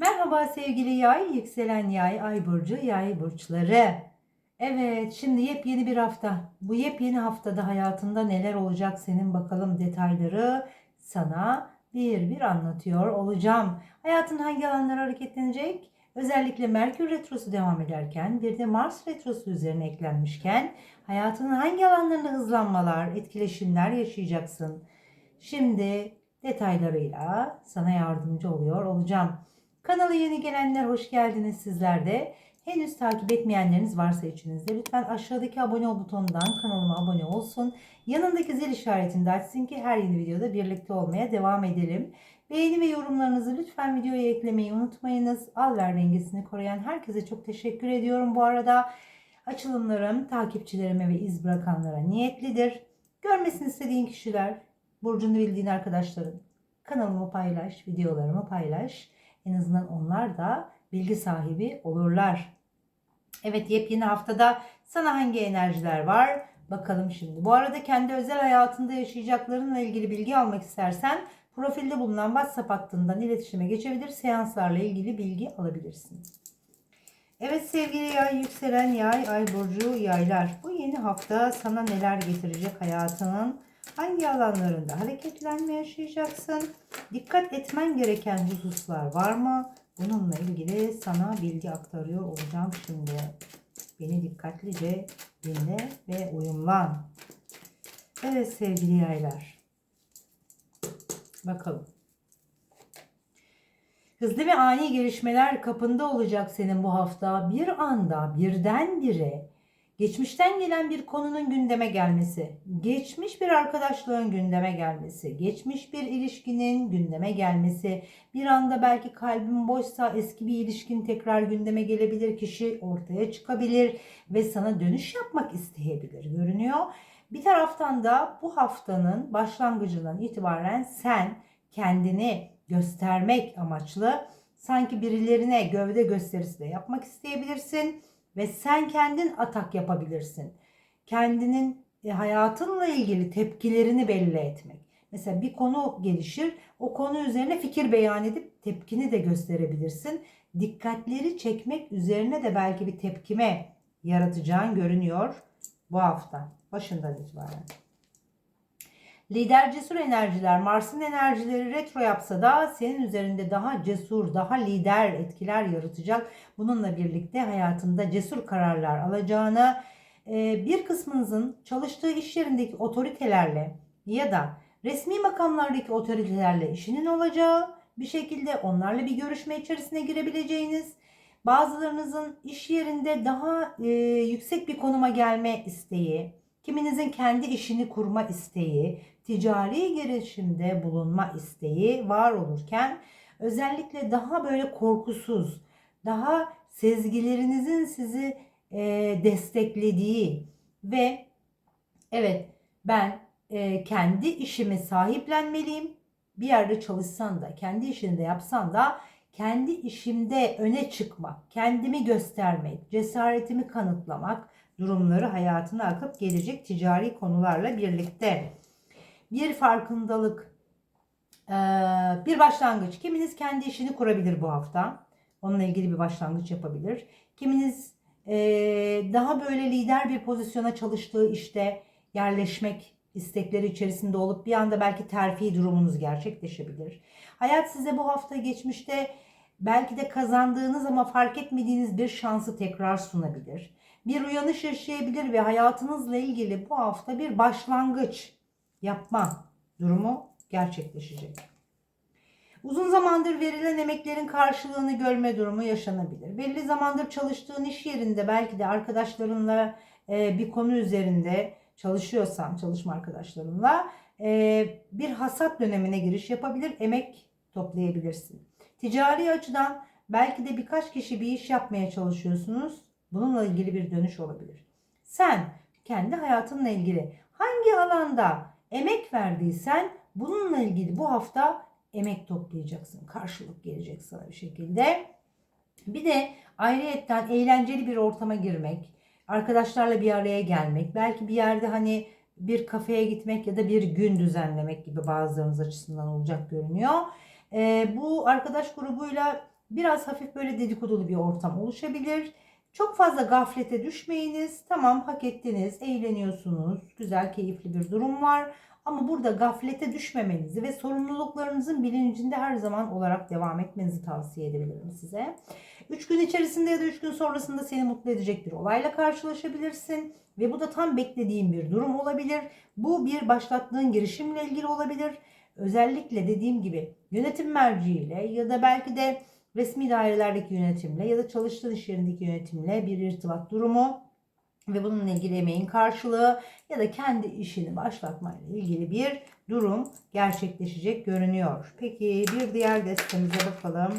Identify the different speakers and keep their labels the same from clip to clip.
Speaker 1: Merhaba sevgili yay, yükselen yay, ay burcu, yay burçları. Evet, şimdi yepyeni bir hafta. Bu yepyeni haftada hayatında neler olacak senin bakalım detayları sana bir bir anlatıyor olacağım. Hayatın hangi alanlara hareketlenecek? Özellikle Merkür Retrosu devam ederken bir de Mars Retrosu üzerine eklenmişken hayatının hangi alanlarında hızlanmalar, etkileşimler yaşayacaksın? Şimdi detaylarıyla sana yardımcı oluyor olacağım. Kanala yeni gelenler hoş geldiniz sizler de. Henüz takip etmeyenleriniz varsa içinizde lütfen aşağıdaki abone ol butonundan kanalıma abone olsun. Yanındaki zil işaretini de açsın ki her yeni videoda birlikte olmaya devam edelim. Beğeni ve yorumlarınızı lütfen videoya eklemeyi unutmayınız. Al ver dengesini koruyan herkese çok teşekkür ediyorum bu arada. Açılımlarım takipçilerime ve iz bırakanlara niyetlidir. Görmesini istediğin kişiler, burcunu bildiğin arkadaşların kanalımı paylaş, videolarımı paylaş. En azından onlar da bilgi sahibi olurlar. Evet yepyeni haftada sana hangi enerjiler var? Bakalım şimdi. Bu arada kendi özel hayatında yaşayacaklarınla ilgili bilgi almak istersen profilde bulunan WhatsApp hattından iletişime geçebilir. Seanslarla ilgili bilgi alabilirsin. Evet sevgili yay, yükselen yay, ay burcu yaylar. Bu yeni hafta sana neler getirecek hayatının? Hangi alanlarında hareketlenme yaşayacaksın? Dikkat etmen gereken hususlar var mı? Bununla ilgili sana bilgi aktarıyor olacağım şimdi. Beni dikkatlice dinle ve uyumlan. Evet sevgili yaylar. Bakalım. Hızlı ve ani gelişmeler kapında olacak senin bu hafta. Bir anda birdenbire geçmişten gelen bir konunun gündeme gelmesi, geçmiş bir arkadaşlığın gündeme gelmesi, geçmiş bir ilişkinin gündeme gelmesi, bir anda belki kalbin boşsa eski bir ilişkin tekrar gündeme gelebilir, kişi ortaya çıkabilir ve sana dönüş yapmak isteyebilir görünüyor. Bir taraftan da bu haftanın başlangıcından itibaren sen kendini göstermek amaçlı sanki birilerine gövde gösterisi de yapmak isteyebilirsin ve sen kendin atak yapabilirsin. Kendinin e, hayatınla ilgili tepkilerini belli etmek. Mesela bir konu gelişir, o konu üzerine fikir beyan edip tepkini de gösterebilirsin. Dikkatleri çekmek üzerine de belki bir tepkime yaratacağın görünüyor bu hafta başından itibaren. Lider cesur enerjiler, Mars'ın enerjileri retro yapsa da senin üzerinde daha cesur, daha lider etkiler yaratacak. Bununla birlikte hayatında cesur kararlar alacağını, e, bir kısmınızın çalıştığı iş yerindeki otoritelerle ya da resmi makamlardaki otoritelerle işinin olacağı bir şekilde onlarla bir görüşme içerisine girebileceğiniz, bazılarınızın iş yerinde daha e, yüksek bir konuma gelme isteği, kiminizin kendi işini kurma isteği, ticari girişimde bulunma isteği var olurken özellikle daha böyle korkusuz, daha sezgilerinizin sizi e, desteklediği ve evet ben e, kendi işimi sahiplenmeliyim. Bir yerde çalışsan da, kendi işini de yapsan da kendi işimde öne çıkmak, kendimi göstermek, cesaretimi kanıtlamak durumları hayatına akıp gelecek ticari konularla birlikte bir farkındalık, bir başlangıç. Kiminiz kendi işini kurabilir bu hafta. Onunla ilgili bir başlangıç yapabilir. Kiminiz daha böyle lider bir pozisyona çalıştığı işte yerleşmek istekleri içerisinde olup bir anda belki terfi durumunuz gerçekleşebilir. Hayat size bu hafta geçmişte belki de kazandığınız ama fark etmediğiniz bir şansı tekrar sunabilir. Bir uyanış yaşayabilir ve hayatınızla ilgili bu hafta bir başlangıç yapma durumu gerçekleşecek. Uzun zamandır verilen emeklerin karşılığını görme durumu yaşanabilir. Belli zamandır çalıştığın iş yerinde belki de arkadaşlarınla e, bir konu üzerinde çalışıyorsan çalışma arkadaşlarınla e, bir hasat dönemine giriş yapabilir, emek toplayabilirsin. Ticari açıdan belki de birkaç kişi bir iş yapmaya çalışıyorsunuz. Bununla ilgili bir dönüş olabilir. Sen kendi hayatınla ilgili hangi alanda emek verdiysen bununla ilgili bu hafta emek toplayacaksın. Karşılık gelecek sana bir şekilde. Bir de ayrıyetten eğlenceli bir ortama girmek, arkadaşlarla bir araya gelmek, belki bir yerde hani bir kafeye gitmek ya da bir gün düzenlemek gibi bazılarınız açısından olacak görünüyor. E, bu arkadaş grubuyla Biraz hafif böyle dedikodulu bir ortam oluşabilir. Çok fazla gaflete düşmeyiniz. Tamam hak ettiniz, eğleniyorsunuz. Güzel, keyifli bir durum var. Ama burada gaflete düşmemenizi ve sorumluluklarınızın bilincinde her zaman olarak devam etmenizi tavsiye edebilirim size. 3 gün içerisinde ya da 3 gün sonrasında seni mutlu edecek bir olayla karşılaşabilirsin. Ve bu da tam beklediğin bir durum olabilir. Bu bir başlattığın girişimle ilgili olabilir. Özellikle dediğim gibi yönetim merciiyle ya da belki de resmi dairelerdeki yönetimle ya da çalıştığın iş yerindeki yönetimle bir irtibat durumu ve bununla ilgili emeğin karşılığı ya da kendi işini başlatmayla ilgili bir durum gerçekleşecek görünüyor. Peki bir diğer destemize bakalım.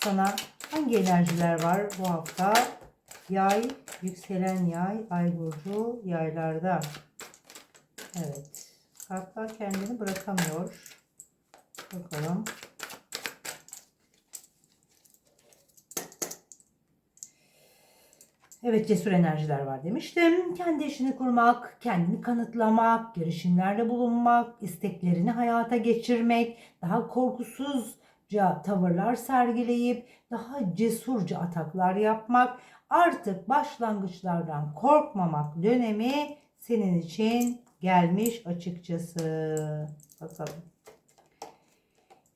Speaker 1: Sana hangi enerjiler var bu hafta? Yay, yükselen yay, ay burcu yaylarda. Evet. Kartlar kendini bırakamıyor. Bakalım. Evet cesur enerjiler var demiştim. Kendi işini kurmak, kendini kanıtlamak, girişimlerde bulunmak, isteklerini hayata geçirmek, daha korkusuzca tavırlar sergileyip daha cesurca ataklar yapmak, artık başlangıçlardan korkmamak dönemi senin için gelmiş açıkçası. Bakalım.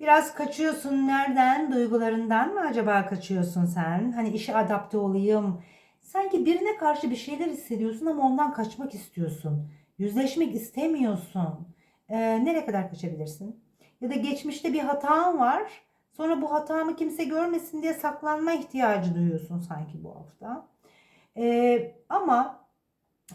Speaker 1: Biraz kaçıyorsun nereden? Duygularından mı acaba kaçıyorsun sen? Hani işe adapte olayım. Sanki birine karşı bir şeyler hissediyorsun ama ondan kaçmak istiyorsun. Yüzleşmek istemiyorsun. Ee, nereye kadar kaçabilirsin? Ya da geçmişte bir hatan var. Sonra bu hatamı kimse görmesin diye saklanma ihtiyacı duyuyorsun sanki bu hafta. Ee, ama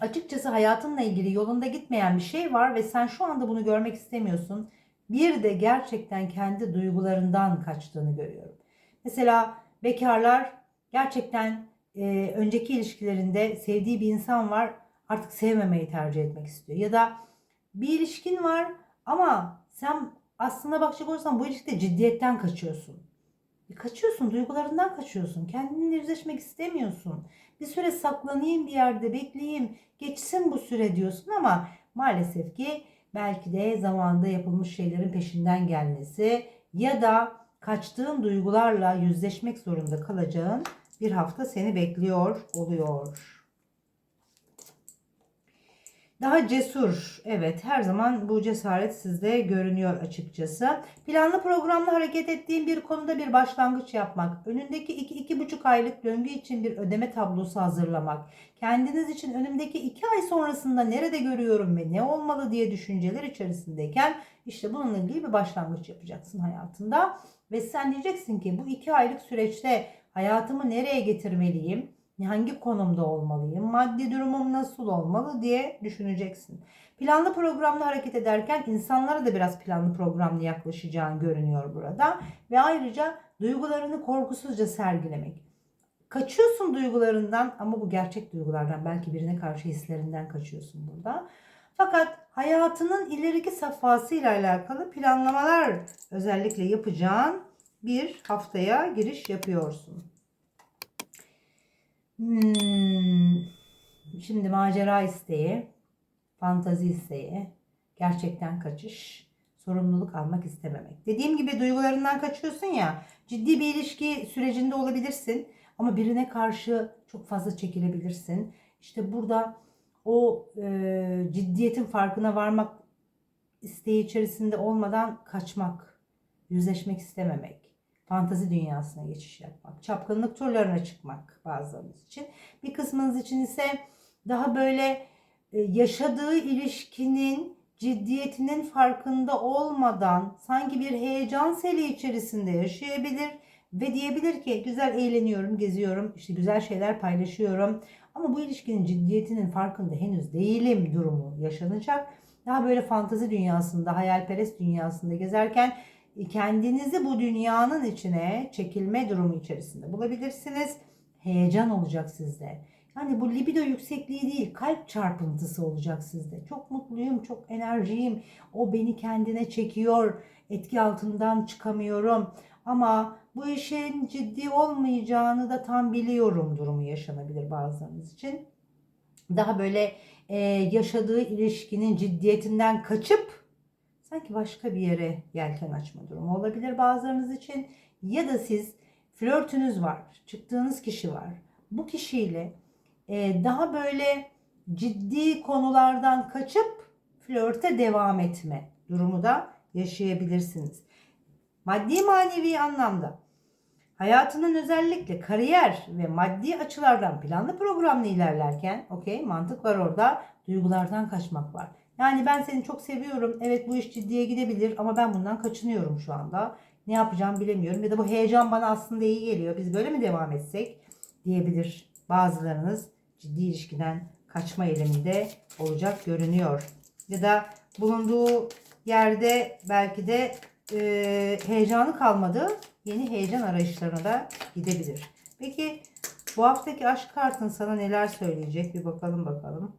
Speaker 1: açıkçası hayatınla ilgili yolunda gitmeyen bir şey var ve sen şu anda bunu görmek istemiyorsun. Bir de gerçekten kendi duygularından kaçtığını görüyorum. Mesela bekarlar gerçekten e, önceki ilişkilerinde sevdiği bir insan var artık sevmemeyi tercih etmek istiyor. Ya da bir ilişkin var ama sen aslında bakacak olursan bu ilişkide ciddiyetten kaçıyorsun. E, kaçıyorsun, duygularından kaçıyorsun. Kendinle yüzleşmek istemiyorsun. Bir süre saklanayım bir yerde bekleyeyim, geçsin bu süre diyorsun ama maalesef ki belki de zamanında yapılmış şeylerin peşinden gelmesi ya da kaçtığın duygularla yüzleşmek zorunda kalacağın bir hafta seni bekliyor oluyor. Daha cesur. Evet her zaman bu cesaret sizde görünüyor açıkçası. Planlı programlı hareket ettiğin bir konuda bir başlangıç yapmak. Önündeki 2-2,5 aylık döngü için bir ödeme tablosu hazırlamak. Kendiniz için önümdeki 2 ay sonrasında nerede görüyorum ve ne olmalı diye düşünceler içerisindeyken işte bununla ilgili bir başlangıç yapacaksın hayatında. Ve sen diyeceksin ki bu 2 aylık süreçte hayatımı nereye getirmeliyim? hangi konumda olmalıyım, maddi durumum nasıl olmalı diye düşüneceksin. Planlı programlı hareket ederken insanlara da biraz planlı programlı yaklaşacağın görünüyor burada. Ve ayrıca duygularını korkusuzca sergilemek. Kaçıyorsun duygularından ama bu gerçek duygulardan belki birine karşı hislerinden kaçıyorsun burada. Fakat hayatının ileriki safhasıyla alakalı planlamalar özellikle yapacağın bir haftaya giriş yapıyorsun. Hmm. Şimdi macera isteği, fantazi isteği, gerçekten kaçış, sorumluluk almak istememek. Dediğim gibi duygularından kaçıyorsun ya, ciddi bir ilişki sürecinde olabilirsin ama birine karşı çok fazla çekilebilirsin. İşte burada o e, ciddiyetin farkına varmak isteği içerisinde olmadan kaçmak, yüzleşmek istememek fantazi dünyasına geçiş yapmak, çapkınlık turlarına çıkmak bazılarınız için. Bir kısmınız için ise daha böyle e, yaşadığı ilişkinin ciddiyetinin farkında olmadan sanki bir heyecan seli içerisinde yaşayabilir ve diyebilir ki güzel eğleniyorum, geziyorum, işte güzel şeyler paylaşıyorum ama bu ilişkinin ciddiyetinin farkında henüz değilim durumu yaşanacak. Daha böyle fantazi dünyasında, hayalperest dünyasında gezerken kendinizi bu dünyanın içine çekilme durumu içerisinde bulabilirsiniz. Heyecan olacak sizde. Yani bu libido yüksekliği değil, kalp çarpıntısı olacak sizde. Çok mutluyum, çok enerjiyim. O beni kendine çekiyor. Etki altından çıkamıyorum. Ama bu işin ciddi olmayacağını da tam biliyorum durumu yaşanabilir bazılarınız için. Daha böyle e, yaşadığı ilişkinin ciddiyetinden kaçıp sanki başka bir yere yelken açma durumu olabilir bazılarınız için. Ya da siz flörtünüz var, çıktığınız kişi var. Bu kişiyle e, daha böyle ciddi konulardan kaçıp flörte devam etme durumu da yaşayabilirsiniz. Maddi manevi anlamda hayatının özellikle kariyer ve maddi açılardan planlı programlı ilerlerken okey mantık var orada duygulardan kaçmak var. Yani ben seni çok seviyorum. Evet bu iş ciddiye gidebilir ama ben bundan kaçınıyorum şu anda. Ne yapacağım bilemiyorum ya da bu heyecan bana aslında iyi geliyor. Biz böyle mi devam etsek diyebilir bazılarınız ciddi ilişkiden kaçma eğiliminde olacak görünüyor. Ya da bulunduğu yerde belki de e, heyecanı kalmadı. Yeni heyecan arayışlarına da gidebilir. Peki bu haftaki aşk kartın sana neler söyleyecek? Bir bakalım bakalım.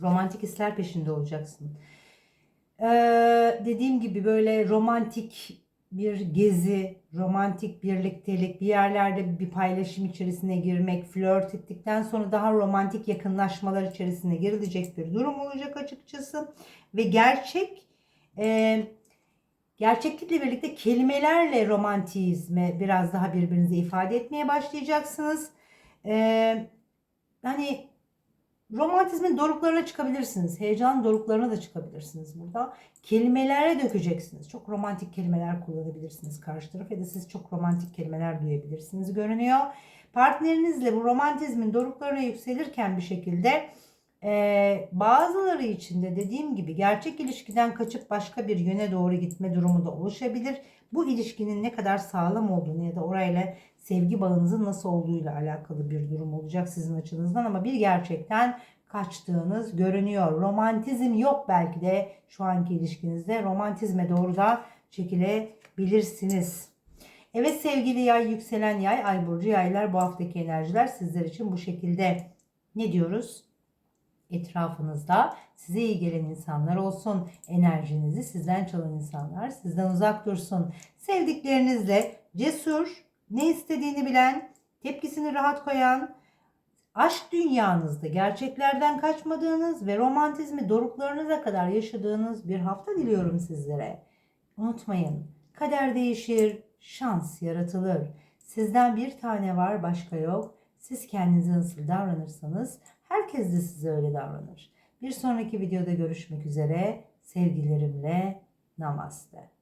Speaker 1: Romantik hisler peşinde olacaksın. Ee, dediğim gibi böyle romantik bir gezi, romantik birliktelik, bir yerlerde bir paylaşım içerisine girmek, flört ettikten sonra daha romantik yakınlaşmalar içerisine girilecek bir durum olacak açıkçası. Ve gerçek e, gerçeklikle birlikte kelimelerle romantizme biraz daha birbirinize ifade etmeye başlayacaksınız. E, hani romantizmin doruklarına çıkabilirsiniz. Heyecan doruklarına da çıkabilirsiniz burada. Kelimelere dökeceksiniz. Çok romantik kelimeler kullanabilirsiniz karşı taraf ya da siz çok romantik kelimeler duyabilirsiniz görünüyor. Partnerinizle bu romantizmin doruklarına yükselirken bir şekilde e, bazıları için de dediğim gibi gerçek ilişkiden kaçıp başka bir yöne doğru gitme durumu da oluşabilir. Bu ilişkinin ne kadar sağlam olduğunu ya da orayla sevgi bağınızın nasıl olduğuyla alakalı bir durum olacak sizin açınızdan ama bir gerçekten kaçtığınız görünüyor. Romantizm yok belki de şu anki ilişkinizde. Romantizme doğru da çekilebilirsiniz. Evet sevgili yay, yükselen yay, ay burcu yaylar bu haftaki enerjiler sizler için bu şekilde. Ne diyoruz? Etrafınızda size iyi gelen insanlar olsun. Enerjinizi sizden çalan insanlar sizden uzak dursun. Sevdiklerinizle cesur, ne istediğini bilen, tepkisini rahat koyan, aşk dünyanızda gerçeklerden kaçmadığınız ve romantizmi doruklarınıza kadar yaşadığınız bir hafta diliyorum sizlere. Unutmayın, kader değişir, şans yaratılır. Sizden bir tane var, başka yok. Siz kendinize nasıl davranırsanız herkes de size öyle davranır. Bir sonraki videoda görüşmek üzere. Sevgilerimle namaste.